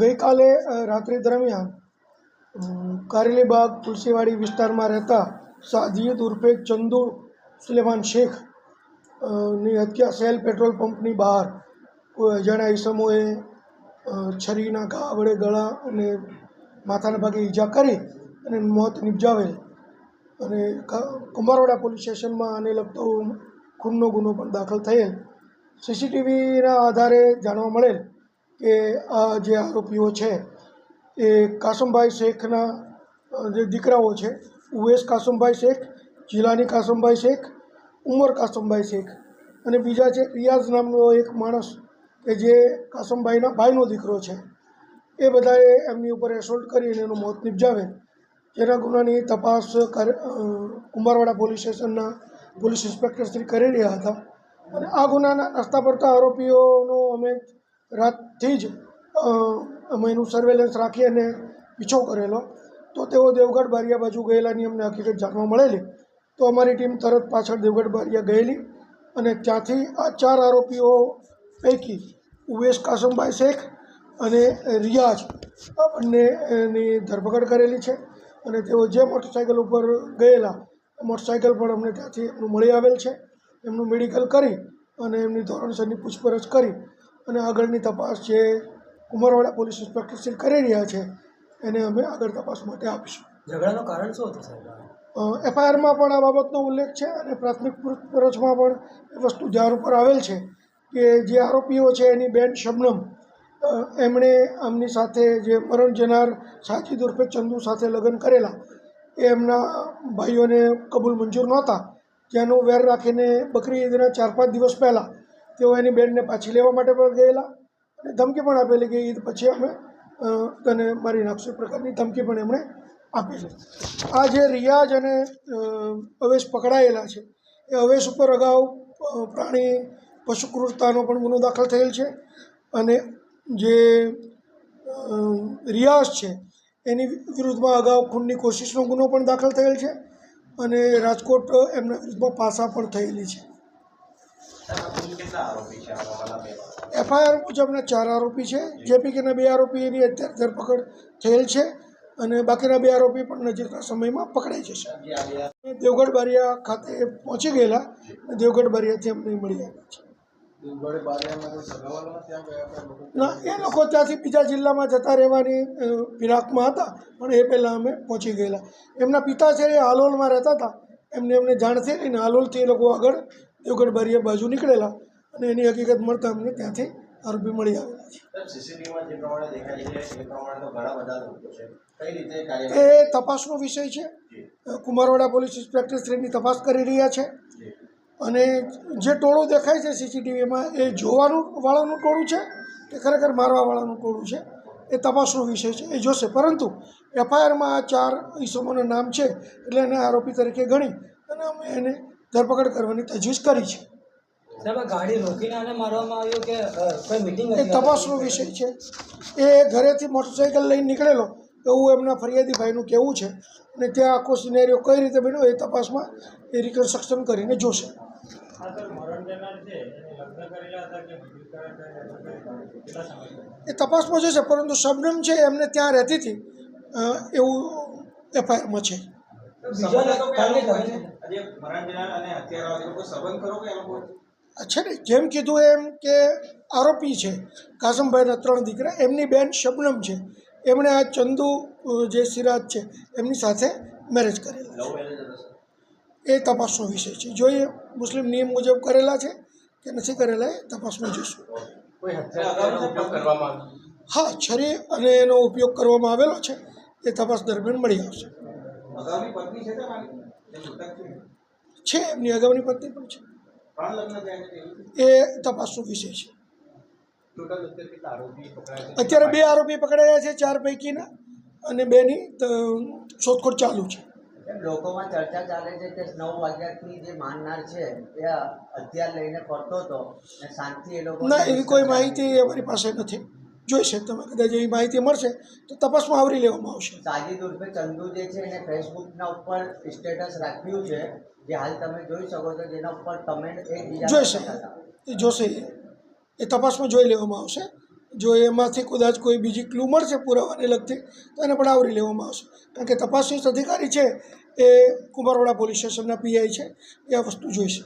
ગઈકાલે રાત્રિ દરમિયાન કારેલીબાગ તુલસીવાડી વિસ્તારમાં રહેતા સાજીદ ઉર્ફે ચંદુ સુલેમાન શેખની હત્યા સેલ પેટ્રોલ પંપની બહાર. કોઈ અજાણ્યા ઈસમોએ છરીના ઘા વડે ગળા અને માથાના ભાગે ઈજા કરી અને મોત નિપજાવેલ. અને કુંભારવાડા પોલીસ સ્ટેશનમાં આને લગતો ખૂનનો ગુનો પણ દાખલ થયેલ. સીસીટીવીના આધારે જાણવા મળેલ કે આ જે આરોપીઓ છે, એ કાસમભાઈ શેખના જે દીકરાઓ છે, ઉવેશ કાસમભાઈ શેખ, જીલાની કાસમભાઈ શેખ, ઉમર કાસમભાઈ શેખ અને બીજા છે, રિયાઝ નામનો એક માણસ કે જે કાસમભાઈના ભાઈનો દીકરો છે, એ બધાએ એમની ઉપર એસોલ્ટ કરીને એનું મોત નિપજાવે. જેના ગુનાની તપાસ કુંભારવાડા પોલીસ સ્ટેશનના પોલીસ ઇન્સ્પેક્ટર શ્રી કરી રહ્યા હતા. અને આ ગુનાના રસ્તા પડતા આરોપીઓનો અમે રાતથી જ અમે એનું સર્વેલન્સ રાખી અને પીછો કરેલો. તો તેઓ દેવગઢ બારિયા બાજુ ગયેલાની અમને હકીકત જાણવા મળેલી. તો અમારી ટીમ તરત પાછળ દેવગઢ બારિયા ગયેલી અને ત્યાંથી આ ચાર આરોપીઓ પૈકી ઉવેશ કાસમભાઈ શેખ અને રિયાઝ, આ બંનેની ધરપકડ કરેલી છે અને તેઓ જે મોટરસાઇકલ ઉપર ગયેલા મોટરસાઇકલ પણ અમને ત્યાંથી એમનું મળી આવેલ છે. એમનું મેડિકલ કરી અને એમની ધોરણસરની પૂછપરછ કરી અને આગળની તપાસ જે ઉમરવાડા પોલીસ ઇન્સ્પેક્ટર શ્રી કરી રહ્યા છે એને અમે આગળ તપાસ માટે આપીશું. ઝઘડાનું કારણ શું હતું સાહેબ? એફઆઈઆરમાં પણ આ બાબતનો ઉલ્લેખ છે અને પ્રાથમિક પૂછપરછમાં પણ એ વસ્તુ ધ્યાન ઉપર આવેલ છે કે જે આરોપીઓ છે એની બેન શબનમ એમણે આમની સાથે જે મરણ જનાર સાચી ઉર્ફે ચંદુ સાથે લગ્ન કરેલા એ એમના ભાઈઓને કબૂલ મંજૂર નહોતા. જેનું વેર રાખીને બકરી ઈદના ચાર પાંચ દિવસ પહેલાં તેઓ એની બેનને પાછી લેવા માટે પણ ગયેલા. અને ધમકી પણ આપેલી કે ઈદ પછી અમે તને મારી નાખશું. પ્રકારની ધમકી પણ એમણે આપેલી આ જે રિયાઝ અને અવેશ પકડાયેલા છે, એ અવેશ ઉપર અગાઉ પ્રાણી પશુ ક્રૂરતાનો પણ ગુનો દાખલ થયેલ છે. અને જે રિયાઝ છે, એની વિરુદ્ધમાં અગાઉ ખૂનની કોશિશનો ગુનો પણ દાખલ થયેલ છે. અને રાજકોટ એમના વિરુદ્ધમાં પાસા પણ થયેલી છે. એફઆઈઆર મુજબના ચાર આરોપી છે. જેપીકેના પૈકીના બે આરોપીની અત્યારે ધરપકડ થયેલ છે અને બાકીના બે આરોપી પણ નજીકના સમયમાં પકડાઈ જશે. દેવગઢ બારિયા ખાતે પહોંચી ગયેલા દેવગઢ બારિયાથી અમને મળી આવ્યા છે. ના, એ લોકો ત્યાંથી બીજા જિલ્લામાં જતા રહેવાની ફિરાકમાં હતા, પણ એ પહેલાં અમે પહોંચી ગયેલા. એમના પિતા છે એ હાલોલમાં રહેતા હતા. એમને એમને જાણ થઈ ને હાલોલથી એ લોકો આગળ દેવગઢ બારિયા બાજુ નીકળેલા અને એની હકીકત મળતા અમને ત્યાંથી આરોપી મળી આવેલા છે. એ તપાસનો વિષય છે. કુમારવાડા પોલીસ ઇન્સ્પેક્ટર શ્રીની તપાસ કરી રહ્યા છે. અને જે ટોળું દેખાય છે સીસીટીવીમાં એ જોવાનું વાળાનું ટોળું છે કે ખરેખર મારવાવાળાનું ટોળું છે? એ તપાસનો વિષય છે. એ જોશે. પરંતુ એફઆઈઆરમાં આ ચાર ઈસમોના નામ છે એટલે એને આરોપી તરીકે ગણી અને અમે એને ધરપકડ કરવાની તજવીજ કરી છે. ગાડી રોકીને આને મારવામાં આવ્યો કે કોઈ મિટિંગ એ તપાસનો વિષય છે. એ ઘરેથી મોટરસાઇકલ લઈને નીકળેલો. એવું એમના ફરિયાદી ભાઈનું કહેવું છે અને ત્યાં આખો સિનેરિયો કઈ રીતે બન્યો એ તપાસમાં એ રિકન્સ્ટ્રક્શન કરીને જોશે. એ તપાસમાં જોશે પરંતુ શબનમ છે એમને ત્યાં રહેતી હતી એવું એફઆઈઆરમાં છે. છે ને જેમ કીધું એમ કે આરોપી છે કાસમભાઈના ત્રણ દીકરા એમની બેન શબનમ છે. એમણે આ ચંદુ જે સિરાજ છે એમની સાથે મેરેજ કરેલા એ તપાસનો વિષય છે. જોઈએ મુસ્લિમ નિયમ મુજબ કરેલા છે કે નથી કરેલા એ તપાસમાં જોઈશું હા છરી અને એનો ઉપયોગ કરવામાં આવેલો છે એ તપાસ દરમિયાન મળી આવશે. છે તમારી જે મૃતક છે. છે એમની અગાઉની પત્ની પણ છે. એ તપાસનો વિષય છે. અત્યારે કેટલા આરોપી પકડાયા અત્યારે બે આરોપી પકડાયા છે ચાર પૈકીના અને બેની ત- શોધખોળ ચાલુ છે. એમ લોકોમાં ચર્ચા ચાલે છે કે નવ વાગ્યાથી જે માનનાર છે એ હથિયાર લઈને ફરતો હતો અને શાંતિ એ લોકો ના એવી કોઈ માહિતી અમારી પાસે નથી. જોઈશે. તમે કદાચ એવી માહિતી મળશે તો તપાસમાં આવરી લેવામાં આવશે. સાજિદ ઉર્ફે ચંદુ જે છે એને ફેસબુકના ઉપર સ્ટેટસ રાખ્યું છે જે હાલ તમે જોઈ શકો છો જેના ઉપર કમેન્ટ જોઈ જોઈશે એ જોશે. એ. તપાસમાં જોઈ લેવામાં આવશે. જો એમાંથી કદાચ કોઈ બીજી ક્લુ મળશે પુરાવાને લગતી તો એને પણ આવરી લેવામાં આવશે. કારણ કે તપાસનીશ અધિકારી છે એ કુંભારવાડા પોલીસ સ્ટેશનના પીઆઈ છે એ આ વસ્તુ જોઈશે.